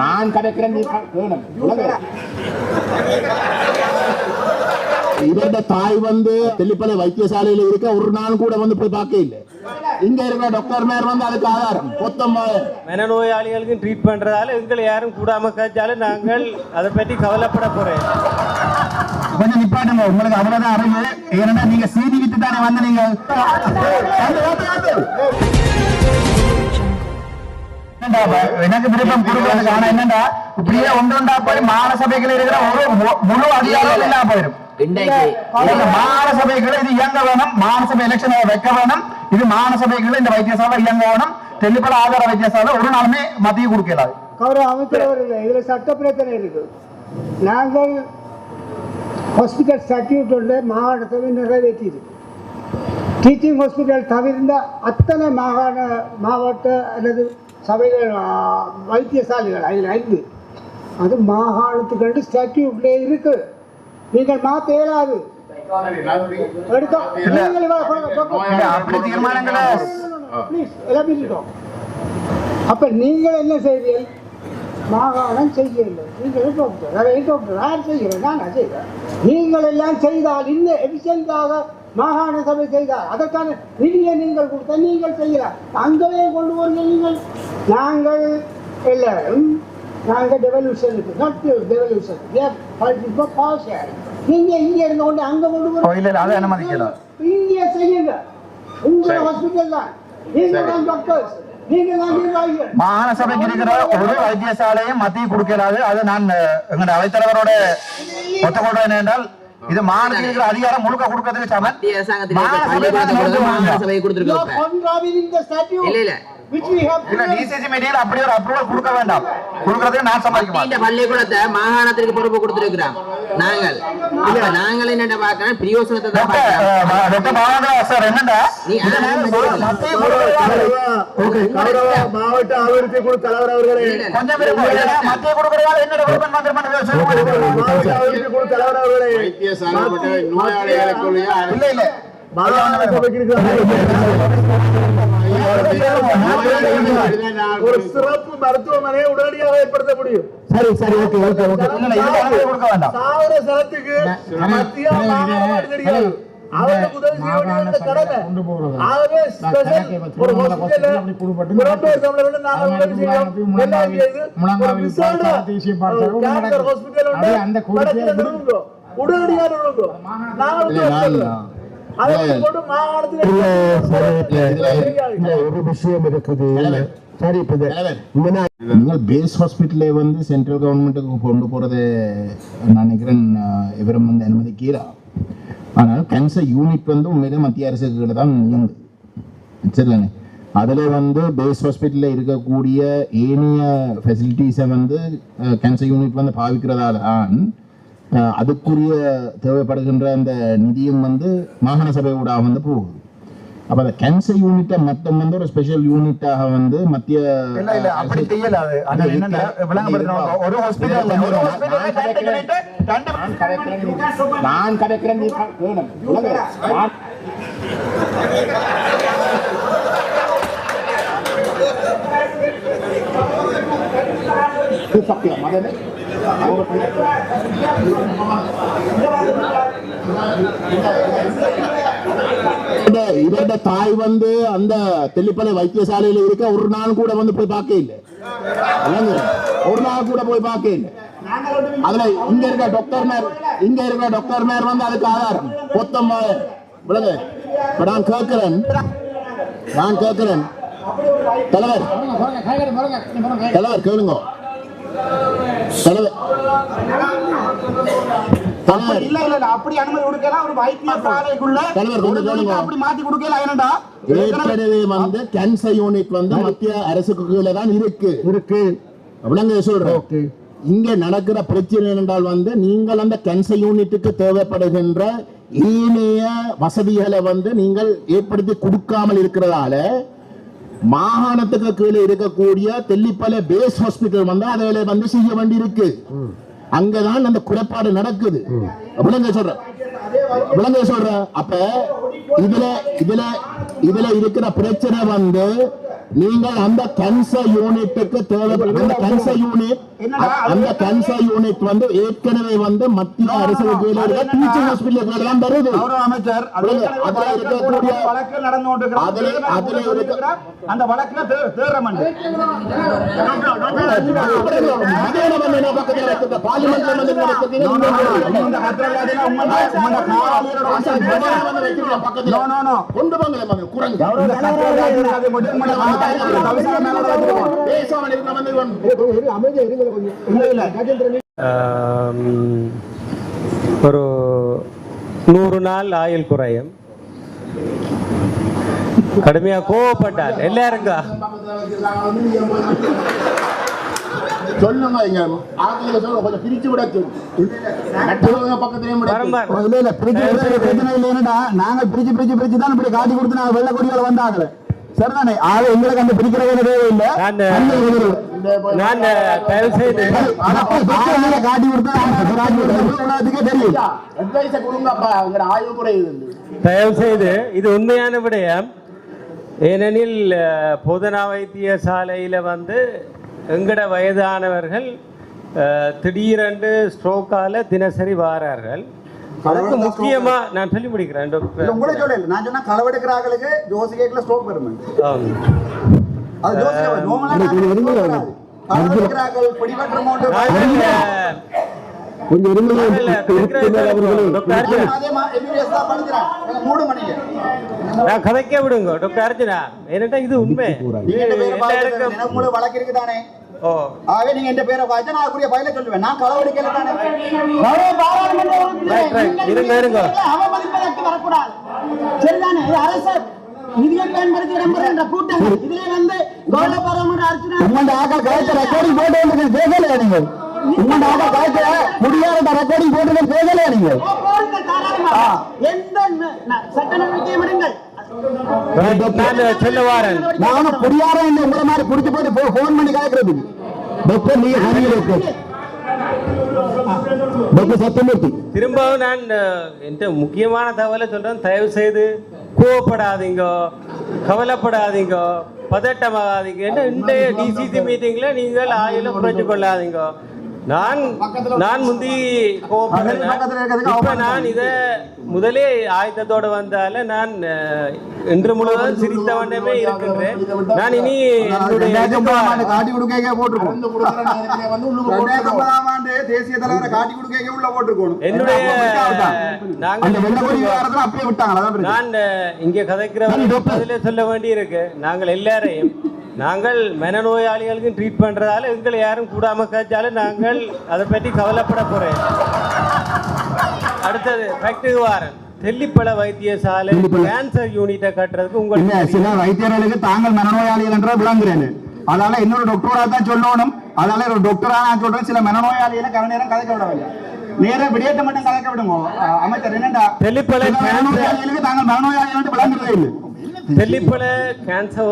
நான் கதைக்கிறேன் நீ வேணும். இவருடைய தாய் வந்து தெல்லிப்பளை வைத்தியசாலையில இருக்க ஒரு நாள் கூட வந்து போய் பார்க்க இல்லை. இங்க இருக்கிற டாக்டர் மேர் வந்து அதுக்கு ஆதாரம். பொத்தம் மனநோயாளிகளுக்கு ட்ரீட் பண்றதால எங்களை யாரும் கூடாம காய்ச்சாலும் நாங்கள் அதை பற்றி கவலைப்பட போறேன். கொஞ்சம் நிப்பாட்டுங்க. உங்களுக்கு அவ்வளவுதான் அறிவு. ஏன்னா நீங்க செய்தி விட்டு தானே வந்து நீங்க எனக்கு விருப்பம் கொடுக்கறதுக்கு ஆனா என்னடா இப்படியே ஒன்று ஒன்றா போய் மாநசபைகள் இருக்கிற ஒரு முழு அதிகாரம் இல்லாம போயிடும். மாநசபைகளை இது. இயங்க வேணும். மாநசபை எலெக்ஷன் வைக்க வேணும். இது மாநசபைகளை இந்த வைத்தியசாலை இயங்க வேணும். தெல்லிப்பட ஆதார வைத்தியசாலை ஒரு நாளுமே மத்திய கொடுக்கலாது கௌரவ அமைச்சர் அவர்களே இதில் சட்ட பிரச்சனை இருக்கு. நாங்கள் ஹாஸ்பிட்டல் ஸ்டாட்யூட் ஒன்று மாகாணத்தை நிறைவேற்றியிருக்கு டீச்சிங் ஹாஸ்பிட்டல் தவிர்ந்த அத்தனை மாகாண மாவட்ட அல்லது சபைகள் வைத்தியசாலைகள் அதில் ஐந்து. அது மாகாணத்துக்கு ஸ்டாட்யூட்ல இருக்கு. நீங்கள் மாற்ற இயலாது. அப்ப நீங்கள் என்ன செய்வீர்கள்? மாகாணம் செய்யவில்லை. நீங்கள் அதை டாக்டர் யார் செய்கிறேன் நான் செய்கிறேன் நீங்கள் எல்லாம் செய்தால் இன்னும் எஃபிஷியண்டாக மாகாண சபை செய்தால் அதற்கான நிதியை நீங்கள் கொடுத்த நீங்கள் செய்யலாம் அங்கவே கொண்டு வருங்க நீங்கள். நாங்கள் எல்லாரும் நாங்கள் டெவல்யூஷனுக்கு நாட் டெவல்யூஷன் நீங்க இங்க இருந்து கொண்டு அங்க கொண்டு அனுமதிக்கல. இங்கே செய்யுங்க. உங்க ஹாஸ்பிட்டல் தான். நீங்க தான் டாக்டர்ஸ் மாகாண சபைக்கு இருக்கிற ஒரு வைத்தியசாலையும் மத்திய கொடுக்கலாது. அது நான் எங்களுடைய அவைத்தலைவரோட ஒத்துக்கொள்றேன் என்றால் இது மாநிலத்தில் அதிகாரம் முழுக்க கொடுக்கறதுக்கு சமன் மத்திய. இல்ல இல்ல டிசிசி மீடியில் அப்படி ஒரு அப்ரூவல் கொடுக்க வேண்டாம். கொடுக்கறதுக்கு நான் இந்த பள்ளிக்கூடத்தை மாகாணத்திற்கு பொறுப்பு கொடுத்திருக்கிறோம் நாங்கள். என்ன பார்க்கணும் பிரியோசனத்தை தான் சார் மாவட்ட அபிவிருத்தி குழு தலைவர் அவர்களே. கொஞ்சம்? மத்திய கொடுக்கறதால என்ன டெவலப்மெண்ட் வந்துருமான்னு சொல்லுங்க. மாவட்ட அபிவிருத்தி குழு தலைவர் அவர்களே. இல்ல. ஒரு சிறப்பு மருத்துவமனையை உடனடியாக ஏற்படுத்த முடியும். சரி சரி ஓகே ஓகே ஓகே. கொடுக்க வேண்டாம். சாவர மத்திய. உடனடியாக ஒரு விஷயம் இருக்குது. சரி இப்ப நீங்கள் பேஸ் ஹாஸ்பிட்டலே வந்து சென்ட்ரல் கவர்மெண்ட்டுக்கு கொண்டு போறது நான் நினைக்கிறேன் அஹ், இவரும் வந்து அனுமதிக்கலாம் ஆனால் கேன்சர் யூனிட் வந்து உண்மையிலே மத்திய அரசுக்கு கீழே தான் இயங்குது சரிதானே? அதில் வந்து பேஸ் ஹாஸ்பிட்டலில் இருக்கக்கூடிய ஏனைய ஃபெசிலிட்டிஸை வந்து கேன்சர் யூனிட் வந்து பாவிக்கிறதால தான் அதுக்குரிய தேவைப்படுகின்ற அந்த நிதியும் வந்து மாகாண சபை ஊடாக வந்து போகுது. அப்போ அந்த கேன்சர் யூனிட்டை மொத்தம் வந்து ஒரு ஸ்பெஷல் யூனிட்டாக வந்து மத்திய அப்படி செய்யல ஒரு நான் நீ வேணும். இது சத்தியம். அது இவருடைய- தாய் வந்து அந்த தெல்லிப்பளை வைத்தியசாலையில இருக்க ஒரு நாள் கூட வந்து போய் பார்க்க இல்லை. இல்லைங்க? ஒரு நாள் கூட போய் பார்க்க இல்லை. அதுல இங்க இருக்க டாக்டர் மேர் இங்க இருக்க டாக்டர் மேர் வந்து அதுக்கு ஆதாரம். பொத்தம் விளங்க இப்ப நான் கேட்கிறேன். நான் கேட்கிறேன். தலைவர். தலைவர் கேளுங்க. தலைவர் தலைவர் இல்ல இல்ல இல்ல. அப்படி அனுமதி கொடுக்கலாம் ஒரு வைத்தியசாலைக்குள்ள தலைவர் கொஞ்சம் கேளுங்க அப்படி மாத்தி கொடுக்கல என்னடா? ஏற்கனவே வந்து கேன்சர் யூனிட் வந்து மத்திய அரசுக்கு கீழே தான் இருக்கு. இருக்கு. விளங்க சொல்றேன். இங்க நடக்கிற பிரச்சனை என்றால் வந்து நீங்கள் அந்த கேன்சர் யூனிட்டுக்கு தேவைப்படுகின்ற ஏனைய வசதிகளை வந்து நீங்கள் ஏற்படுத்தி கொடுக்காமல் இருக்கிறதால மாகாணத்துக்கு கீழே இருக்கக்கூடிய தெல்லிப்பல பேஸ் ஹாஸ்பிட்டல் வந்து அதை வந்து செய்ய வேண்டி இருக்கு. அங்கதான் அந்த குறைபாடு நடக்குது. விளங்க சொல்றேன் விளங்க சொல்றேன் அப்ப இதுல இதுல இதுல இருக்கிற பிரச்சனை வந்து நீங்கள் அந்த கன்ச யூனிட்டுக்கு தேவை அந்த யூனிட் அந்த கேன்சர் யூனிட் வந்து ஏற்கனவே வந்து மத்திய அரசு கீழே இருக்க டீச்சிங் ஹாஸ்பிட்டல் கீழே தான் வருது. அமைச்சர் அதுல இருக்கக்கூடிய வழக்கு நடந்து கொண்டிருக்கிறது. அதுல- இருக்க- அந்த வழக்குல தே- தேர்றமண்டு. மதியான வந்து என்ன பக்கத்துல இருக்குது? பார்லிமெண்ட்ல வந்து நடக்குது இந்த பத்திரவாதிகள் உம்மந்த- உம்மந்த காவலரோட வாசல் பக்கத்துல. No, no, no. கொண்டு போங்களே மகன் குரங்கு. இந்த பத்திரவாதிகள் அது மட்டும் உம்மந்த காவலரோட தவிசாளர் மேல வச்சிருக்கோம். பேசாம இருக்கிற வந்து இவன் அமைதியாக இருங்க ஒரு நூறு நாள் ஆயுள் குறையும். கடுமையா கோவப்பட்டார். இல்லைன்னுடா, நாங்க பிரிச்சு பிரிச்சு பிரிச்சு தான் இப்படி காட்டி கொடுத்து நாங்க வெள்ளை கொடிகள் வந்தாங்க சரிதானே ஆளு எங்களுக்கு அந்த பிரிக்கிற வேலை தேவையில்லை நான் தயவு செய்து காட்டி கொடுத்தா நாங்க காட்டி கொடுத்தா உலகத்துக்கே தெரியும். advice அ கொடுங்கப்பா உங்களோட ஆய்வு குறையுது தயவு செய்து இது உண்மையான விடயம். ஏனெனில் பொதுநா வைத்தியசாலையில் வந்து எங்கட வயதானவர்கள் திடீரென்று ஸ்ட்ரோக்கால தினசரி வாரார்கள். அதுக்கு முக்கியமா நான் சொல்லி முடிக்கிறேன் இல்ல, டாக்டர் உங்களே சொல்லல நான் சொன்னா களவெடுக்கிறாங்களுக்கு ஜோசி கேட்கல ஸ்ட்ரோக் வரும். அது ஜோசி நோமலா களவெடுக்கிறார்கள் பிடிபற்ற அமௌண்ட் நாங்கள், கொஞ்சம் மணிக்கு. நான் கதைக்க விடுங்க டாக்டர் அர்ஜுனா. ஏன்னா இது உண்மை? வழக்கு இருக்குதானே? நீங்க எந்த பேரை பாய்ச்சா நான் கூடிய பயில சொல்லுவேன். நான் களவெடுக்கல தானே? ரைட் ரைட் இருங்க இருங்க. அவமதிப்பதற்கு வரக்கூடாது. சரிதானே? இது அரசு. நிதியை பயன்படுத்தி இடம்பெறுகின்ற கூட்டங்கள் இதிலே வந்து கௌரவபரமான அர்ச்சனா உங்களோட ஆக்கா காய்ச்சல் ரெக்கார்டிங் போட்டு வந்து கேட்கலையா நீங்க? உங்களோட ஆக்கா காய்ச்சல் முடியாத ரெக்கார்டிங் போட்டு கேட்கலையா நீங்க? போடுங்கள் தாராளமாக. எந்த சட்ட ரைட், நான் சொல்ல வாரேன் நானும் குடியாரம் இல்லை உங்களை மாதிரி குடிச்சு போட்டு ஃபோன் பண்ணி கேட்கறதுக்கு டாக்டர் நீ ஹரி டாக்டர் டாக்டர் சத்தியமூர்த்தி. திரும்பவும் நான் என்கிட்ட முக்கியமான தகவலை சொல்றேன். தயவு செய்து கோவப்படாதீங்க கவலைப்படாதீங்க பதட்டமாகாதீங்க இன்றைய டிசிசி மீட்டிங்ல நீங்கள் ஆயில குறைச்சு கொள்ளாதீங்க நான் நான் முந்தி அவமானம் நான் இத முதலே ஆயத்தத்தோட வந்தால நான் இன்று முழுவதும் சிரித்த வண்ணமே இருக்கின்றேன். நான் இனி காட்டி கொடுக்க போட்டிருக்கோம். தேசிய தலைவரை காட்டி கொடுக்க உள்ள என்னுடைய நாங்கள். நான் இங்கே கதைக்கிறவர்கள் பதிலே சொல்ல வேண்டி இருக்கு நாங்கள் எல்லாரையும் நாங்கள் மனநோயாளிகளுக்கு ட்ரீட் பண்றதால எங்களை யாரும் கூடாம காய்ச்சாலும் நாங்கள் அதை பற்றி கவலைப்பட போறேன். அடுத்தது ஃபேக்டரி வாரன் தெல்லிப்பள வைத்தியசாலை கேன்சர் யூனிட்டை கட்டுறதுக்கு உங்களுக்கு சில வைத்தியர்களுக்கு தாங்கள் மனநோயாளிகள் என்ற விளங்குறேன் அதனால இன்னொரு டாக்டரா தான் சொல்லணும். அதனால ஒரு டாக்டரா நான் சொல்றேன். சில மனநோயாளிகளை கர நேரம் கதைக்க விட வேண்டாம் நேர விடயத்தை மட்டும் கதைக்க விடுங்க. அமைச்சர் சில கேன்சர் மனநோயாளிகளுக்கு தாங்கள் மனநோயாளிகள் விளங்குறதே இல்லை. தெல்லிப்பள கேன்சர்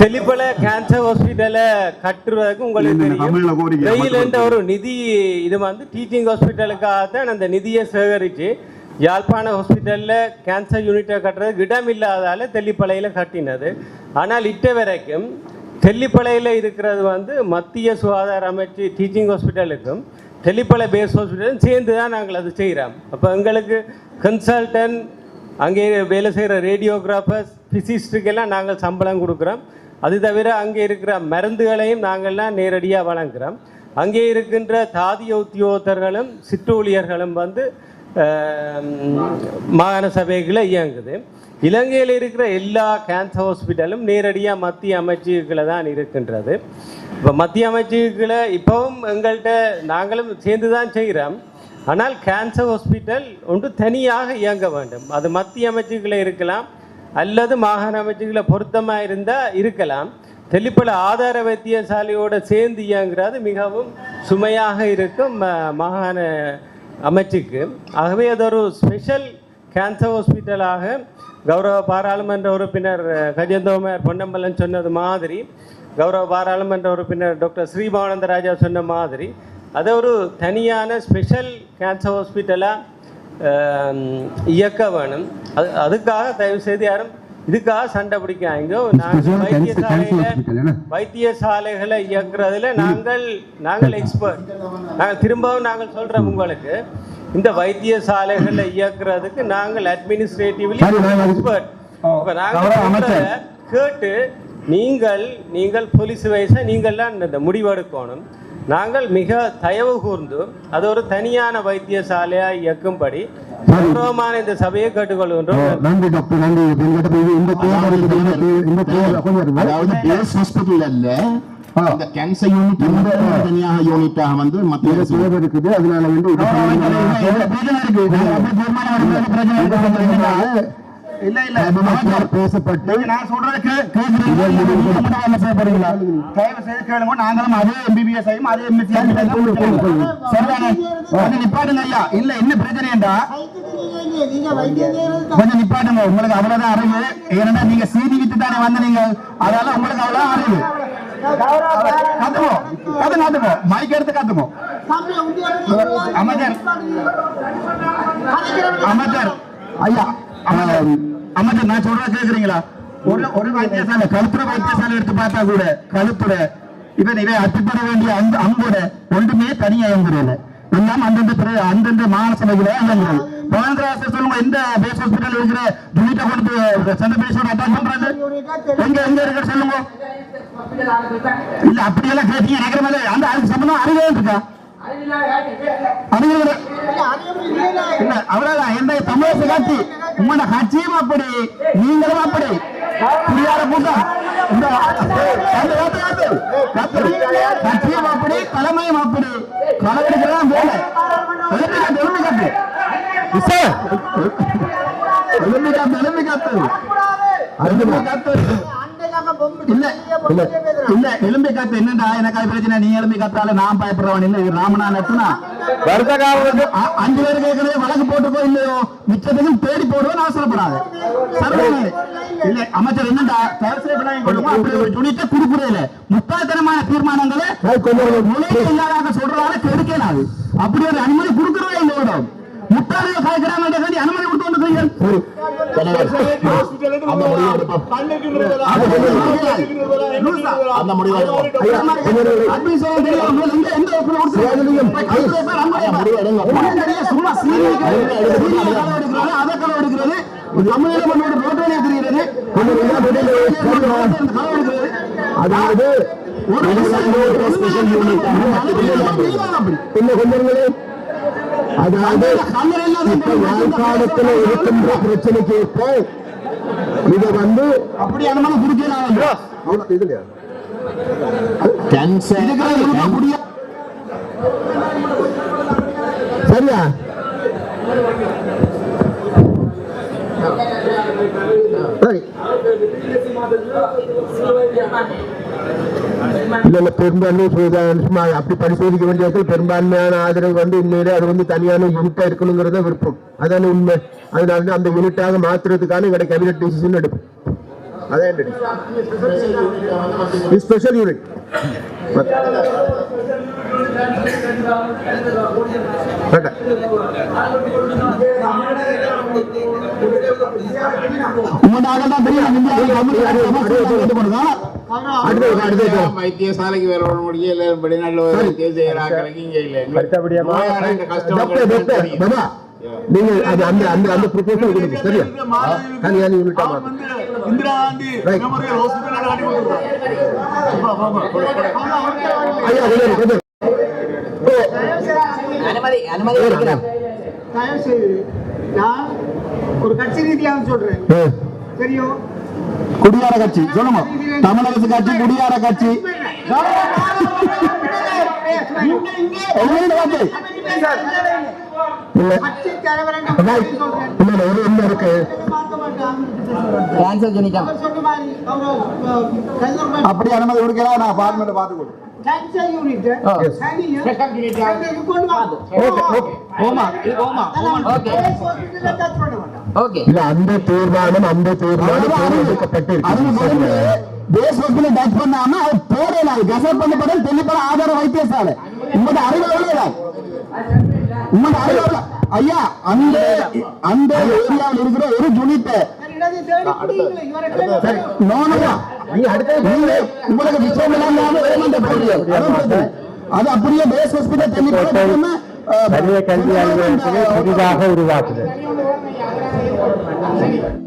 தெல்லிப்பள கேன்சர் ஹாஸ்பிட்டலை கட்டுறதுக்கு உங்களுக்கு தெரியும். கோரிக்கை? வெயிலன்ற ஒரு நிதி இது வந்து டீச்சிங் ஹாஸ்பிட்டலுக்காக தான் அந்த நிதியை சேகரித்து யாழ்ப்பாண ஹாஸ்பிட்டலில் கேன்சர் யூனிட்டை கட்டுறதுக்கு இடம் இல்லாதால தெல்லிப்பளையில் கட்டினது. ஆனால் இட்ட வரைக்கும் தெல்லிப்பளையில் இருக்கிறது வந்து மத்திய சுகாதார அமைச்சு டீச்சிங் ஹாஸ்பிட்டலுக்கும் தெல்லிப்பளை பேஸ் ஹாஸ்பிட்டலும் சேர்ந்து தான் நாங்கள் அது செய்கிறோம் அப்போ எங்களுக்கு கன்சல்டன்ட் அங்கே வேலை செய்கிற ரேடியோகிராஃபர்ஸ் ஃபிசிஸ்டுக்கெல்லாம் நாங்கள் சம்பளம் கொடுக்குறோம். அது தவிர அங்கே இருக்கிற மருந்துகளையும் நாங்கள்லாம் நேரடியாக வழங்குகிறோம் அங்கே இருக்கின்ற தாதிய உத்தியோகத்தர்களும் சிற்றூழியர்களும் வந்து மாகாண சபைகளை இயங்குது. இலங்கையில் இருக்கிற எல்லா கேன்சர் ஹாஸ்பிட்டலும் நேரடியாக மத்திய அமைச்சுகளை தான் இருக்கின்றது. இப்போ மத்திய அமைச்சுகளை இப்போவும் எங்கள்கிட்ட நாங்களும் சேர்ந்து தான் செய்கிறோம் ஆனால் கேன்சர் ஹாஸ்பிட்டல் ஒன்று தனியாக இயங்க வேண்டும். அது மத்திய அமைச்சுகளை இருக்கலாம் அல்லது மாகாண அமைச்சுகளை பொருத்தமாக இருந்தால் இருக்கலாம். தெளிப்பல ஆதார வைத்தியசாலையோடு சேர்ந்து இயங்குறது மிகவும் சுமையாக இருக்கும் மாகாண அமைச்சுக்கு ஆகவே அது ஒரு ஸ்பெஷல் கேன்சர் ஹாஸ்பிட்டலாக கௌரவ பாராளுமன்ற உறுப்பினர் அஹ், கஜேந்திரகுமார் பொன்னம்பலன் சொன்னது மாதிரி கௌரவ பாராளுமன்ற உறுப்பினர் டாக்டர் ஸ்ரீபானந்த ராஜா சொன்ன மாதிரி அதை ஒரு தனியான ஸ்பெஷல் கேன்சர் ஹாஸ்பிட்டலாக இயக்க வேணும். அது அதுக்காக தயவு செய்து யாரும் இதுக்காக சண்டை பிடிக்காங்க நாங்கள் வைத்தியசாலையில வைத்தியசாலைகளை இயக்குறதுல நாங்கள் நாங்கள் எக்ஸ்பர்ட் நாங்கள் திரும்பவும் நாங்கள் சொல்றோம் உங்களுக்கு. இந்த வைத்தியசாலைகளை இயக்குறதுக்கு நாங்கள் அட்மினிஸ்ட்ரேட்டிவ்லி எக்ஸ்பர்ட் இப்போ நாங்கள் கேட்டு நீங்கள் நீங்கள் போலீஸ் வயசை நீங்கள் தான் இந்த முடிவெடுக்கணும். நாங்கள் மிக தயவு கூர்ந்து அது ஒரு தனியான வைத்தியசாலையாக இயக்கும்படி கௌரவமான இந்த சபையை கேட்டுக்கொள்கின்றோம். நன்றி டாக்டர் நன்றி. இந்த இந்த இந்த. அதாவது பேஸ் ஹாஸ்பிட்டல் அல்ல இந்த கேன்சர் யூனிட் தனியாக யூனிட்டாக வந்து மத்திய இந்த தேவை இருக்குது அதனால வந்து இல்ல இல்ல. பேசப்பட்டு நான் சொல்றது கேட்கிறேன் செய்யப்படுங்களா தயவு செய்து கேளுங்க. நாங்களும் அதே எம்பிபிஎஸ் ஐயும் அதே எம்எஸ்சி சரிதானே? கொஞ்சம் நிப்பாட்டுங்க ஐயா. இல்ல என்ன பிரச்சனைடா கொஞ்சம் நிப்பாட்டுங்க. உங்களுக்கு அவ்வளவுதான் அறிவு. ஏன்னா நீங்க சீதி விட்டு தானே வந்து நீங்க அதனால உங்களுக்கு அவ்வளவு அறிவு. கத்துக்கோ. கத்து கத்துக்கோ. மைக் எடுத்து கத்துக்கோ. அமைச்சர் அமைச்சர் ஐயா அமைச்சர் நான் சொல்றத கேக்குறீங்களா? ஒரு ஒரு வைத்தியசாலை கழுத்துற வைத்தியசாலை எடுத்து பார்த்தா கூட கழுத்துற இவன் இவன் அத்துப்பட வேண்டிய அந்த அம்போட ஒன்றுமே தனியா இயங்குறதில்ல. எல்லாம் அந்தந்த அந்தந்த மாகாண சபைகளை இயங்குறது பவனராசர் சொல்லுங்க எந்த பேஸ் ஹாஸ்பிட்டல் இருக்கிற யூனிட்டை கொண்டு பேஸோட அட்டாச் பண்றாங்க? எங்க எங்க இருக்கிற சொல்லுங்க. இல்ல அப்படியெல்லாம் கேட்டீங்க நினைக்கிற மாதிரி அந்த அதுக்கு சம்பந்தம் அறிவே இருக்கா? அறிவு இல்ல எந்த கட்சி உங்களோட கட்சியும் அப்படி நீங்களும் அப்படி. புரியாத கூட்டம். கட்சியும் அப்படி தலைமையும் அப்படி. கலவரத்துலாம் போல எழுப்பி காத்து எழுப்பி காத்து. எழுப்பி காத்து எழுப்பி காத்து. இல்ல இல்ல இல்ல எலும்பி காத்து. என்னடா எனக்கு பிரச்சனை? நீ எலும்பி காத்தால நான் பயப்படுறவன் இல்ல. இது ராமனா நட்டுனா வருஷ காலம் அஞ்சு பேர் கேட்கறதே வழக்கு போட்டுக்கோ இல்லையோ? மிச்சத்துக்கும் தேடி போடுவோம் அவசரப்படாது. சரிதானே? இல்ல அமைச்சர் என்னடா. அப்படி ஒரு யூனிட்டை கொடுக்குறதில்ல முட்டாள்தனமான தீர்மானங்களை மொழிக்கு இல்லாத சொல்றதால கெடுக்கலாது அப்படி ஒரு அனுமதி கொடுக்கறதே இல்லை இடம் முட்டாளிகள் கலைக்கிறாங்க வேண்டி அனுமதி கொடுத்து வந்து செய்யுங்கள். அந்த முடிவு எடுப்போம். அந்த முடிவு எடுப்போம். அதாவது இன்னும் கொஞ்சங்களே அதாவது இப்ப யாழ்ப்பாணத்துல இருக்கின்ற பிரச்சனைக்கு இப்போ இதை வந்து அப்படி அனுமதி குடிக்கலாம் இதுல கேன்சர் சரியா? சரி. இல்ல பெரும்பான்மை சுய- சும்மா அப்படி பரிசோதிக்க வேண்டியவர்கள் பெரும்பான்மையான ஆதரவு வந்து உண்மையிலே அது வந்து தனியான யூனிட்டா இருக்கணுங்கிறத விருப்பம். அதான உண்மை. அதனால தான் அந்த யூனிட்டாக மாத்துறதுக்கான இவரை கேபினட் டிசிஷன் எடுப்போம். அதான் ஸ்பெஷல் யூனிட் வைத்தியசாலைக்கு வேற ஒரு முடிய இல்ல வெளிநாட்டுல ஒரு வைத்தியம் செய்யறாங்க இங்க இல்ல. நோயாளி இந்த கஷ்டம் டாக்டர் டாக்டர் பாபா நீங்க அது அந்த அந்த அந்த ப்ரொபோசல் கொடுங்க சரியா? தனியான யூனிட்டா மாத்து Indira Gandhi Right. Memorial hospital ஆடி ஐயா கொஞ்சம் கொஞ்சம். அனுமதி அனுமதி கொடுக்கிறோம் தயவு செய்து நான் ஒரு கட்சி ரீதியாக சொல்றேன். தெரியும்? குடியார கட்சி சொல்லுங்க. தமிழரசு கட்சி குடியார கட்சி. அப்படி அனுமதி கொடுக்கலாம் நான் கொண்டு வாங்க ஓமா ஓமா ஓகே இல்ல அந்த தீர்மானம் அந்த தீர்மானம் வந்து பேஸ் வகுப்புல டச் பண்ணாம அது போடல அது கசப் பண்ணப்பட தெளிப்பட ஆதார வைத்தியசாலை. உங்களோட அறிவு எவ்வளவு உங்களோட அறிவு ஐயா அந்த அந்த ஏரியாவில் இருக்கிற ஒரு. நீங்க உங்களுக்கு விஷயம் இல்லாம. அது அப்படியே பேஸ் ஹாஸ்பிட்டல் போடாம, அஹ், থাকবেন